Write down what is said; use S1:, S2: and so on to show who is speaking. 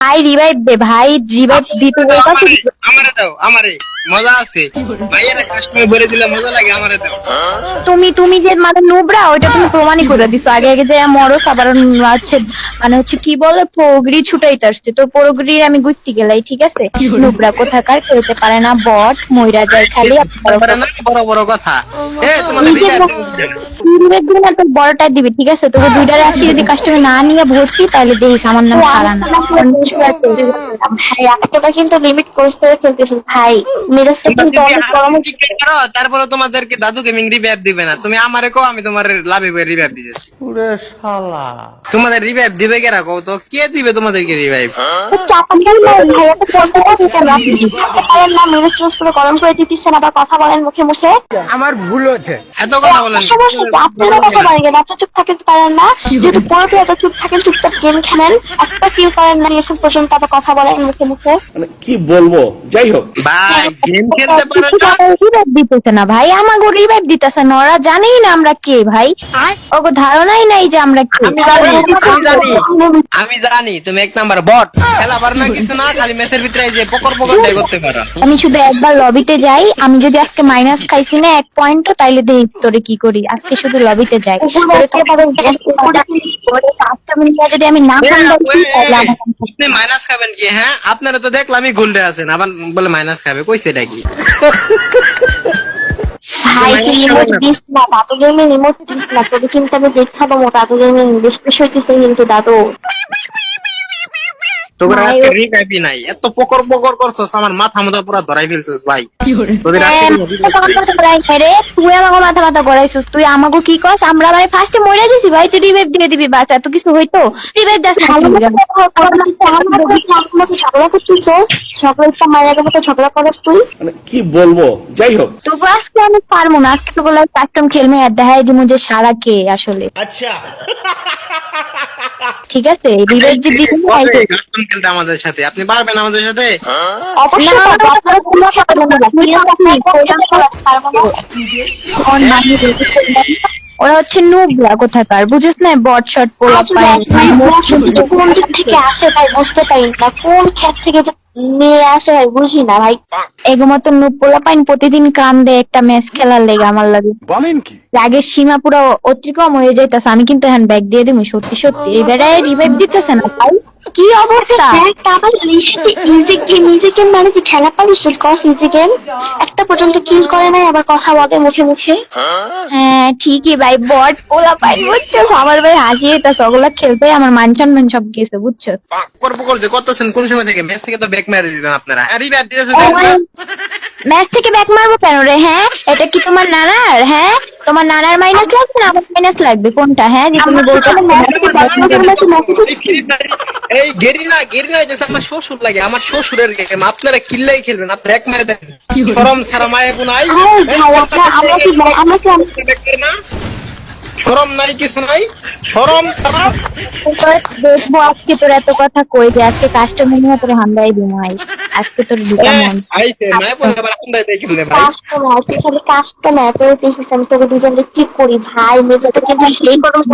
S1: ভাই রিভাইভ দে ভাই রিভাইভ দিতে
S2: আমারে দাও আমারে। মজা আছে। ভাইয়েরা কাস্টমার বলে দিলে মজা লাগে আমারে দাও।
S1: তুমি তুমি যে মানে নুবরা ওইটা তুমি প্রমাণই করে দিছো। আগে আগে যে মরো আবার আছে মানে হচ্ছে কি বলে পোগরি ছুটাইতে আসছে। তোর পোগরির আমি গুষ্টি গেলাই ঠিক আছে? নুবরা কোথাকার খেলতে পারে না বট ময়রা যায় খালি
S2: বড় বড় কথা। এ তোমাদের
S1: মতো- দিবি না তোর বড়টা দিবি ঠিক আছে তোকে দুইটা রাখি যদি কাস্টমার না নিয়ে ভরছি তাহলে দেখিস আমার নাম
S3: ভাই এতটা কিন্তু লিমিট ক্রস করে চলতেছিস ভাই কিন্তু অনেক হচ্ছে
S2: তারপরে তোমাদেরকে দাদু গেমিং রিভাইভ দিবে না তুমি আমারে কো আমি তোমার লাভে করে রিভাইভ দিতেছি তোমাদের রিভাইভ দিবে কে রাখো তো কে দিবে তোমাদেরকে রিভাইভ
S3: তো চাপা খেল না ভাই এত পড়তে পারেন না মেজাজ ট্রস করে গরম করে দিতেছেন আবার কথা বলেন মুখে মুখে
S2: এত কথা বলেন।
S3: সমস্যা আপনারা কথা বলেন আপনি চুপ থাকতে পারেন না। যেহেতু পুরোপুরি এত চুপ থাকেন চুপচাপ গেম খেলেন একটা ফিল করেন না এখন পর্যন্ত আবার কথা বলেন মুখে মুখে।
S4: মানে কি বলব? যাই হোক।
S2: ভাই গেম খেলতে পারে না।
S1: রিভাইভ দিতেছে না ভাই। আমাকে রিভাইভ দিতেছে না। ওরা জানেই না আমরা কে ভাই। ওগো ধারণাই নাই যে আমরা কে।
S2: আমি জানি তুমি এক নাম্বার বট। খেলা পারো না কিছু না খালি ম্যাচের ভিতরে যে পকর পকর করতে পারো।
S1: আমি শুধু একবার লবিতে যাই। আমি যদি আজকে মাইনাস খাইছি না এক পয়েন্টও তাইলে তোরে কি করি? আজকে শুধু লবিতে যাই। তোরে তো ওরে পাঁচটা মিনিট যদি আমি না আমার
S2: আপনি মাইনাস খাবেন কি? হ্যাঁ আপনারা তো দেখলামই গোল্ডে আছেন। আবার বলে মাইনাস খাবে। কইছে এটা কি?
S3: ভাই তুই রিমোট দিস না দাদু গেমে রিমোট দিস না। তোকে কিন্তু আমি দেখাবো মো দাদু গেমে বেশ বেশ হইতেছে কিন্তু দাদু।
S2: তোদের আজকে
S3: ও-
S2: রিভাইভই নাই। এত পকর পকর করছস আমার মাথা মাথা পুরো ধরাই ফেলছস ভাই। তোদের আজকে
S1: মাথা মাথা করাই নাই। রে। তুই আমাকে মাথা মাথা করাইছিস তুই আমাকে কি কস? আমরা মানে ফার্স্টে মরে ভাই তুই রিভাইভ দিয়ে দিবি কিছু হইতো? রিভাইভ দাস
S3: তুই আমার মতো আমার মতো ঝগড়া করছিস ঝগড়া একটা মায়ের মতো ঝগড়া করস তুই?
S4: মানে কি বলব? যাই হোক।
S1: তবু আজকে আমি পারব না আজকে তো গুলো কাস্টম খেলমে আর দেখাই দিব যে সারা কে আসলে।
S4: আচ্ছা।
S1: ঠিক আছে বিবেক
S2: যদি খেলতে আমাদের সাথে। আপনি পারবেন আমাদের সাথে?
S3: তুই।
S1: ওরা হচ্ছে নুবরা কোথাকার বুঝিস না? বট শট পোলা
S3: দিক থেকে আসে ভাই বুঝতে পারি না। কোন ক্ষেত থেকে নিয়ে আসে ভাই বুঝি না ভাই।
S1: এগো নুব পাইন প্রতিদিন কান দেয় একটা ম্যাচ খেলার লেগে আমার লাগে।
S5: বলেন কি?
S1: রাগের সীমা পুরো অতিক্রম হয়ে যাইতাছে আমি কিন্তু এখন ব্যাগ দিয়ে দিবি সত্যি সত্যি। এবারে রিভাইভ দিতেছে না ভাই। কি অবস্থা?
S3: ইজি গেম মানে কি খেলা পারিস কস ইজি গেম একটা পর্যন্ত কিল করে নাই আবার কথা বলে মুখে মুখে।
S1: হ্যাঁ ঠিকই ভাই বট ওলা পাই বুঝছ? আমার ভাই হাসি এটা ওগুলা খেলতে আমার মান সম্মান সব গেছে বুঝছ?
S2: পকর করছে যে করতেছেন কোন সময় থেকে? ম্যাচ থেকে তো ব্যাক মেরে দিতেন আপনারা। রিভাইভ দিতেছে
S1: ম্যাচ থেকে ব্যাক মারবো কেন রে হ্যাঁ? এটা কি তোমার নানার? হ্যাঁ? তোমার নানার মাইনাস লাগবে না আমার মাইনাস লাগবে? কোনটা? হ্যাঁ যে তুমি বলতে
S2: এই গেরিনা গেরিনা যে আমার শ্বশুর লাগে আমার শ্বশুরের গেম আপনারা কিল্লাই খেলবেন আপনারা এক মেরে দেন। শরম সারা মায়ে গুনাই
S3: আমরা কি আমরা কি
S2: না শরম নাই কিছু নাই। শরম ছাড়া
S1: দেখব আজকে তোর এত কথা কই যে আজকে কাস্টমার নিয়ে তোর হামলাই দিব ভাই আজকে তোর দুটো মন।
S2: মায়ে
S3: কাস্টমার তুই খালি কাস্টমার তোর আমি তোকে দুজনকে কি করি ভাই মেজাজটা কিন্তু সেই গরম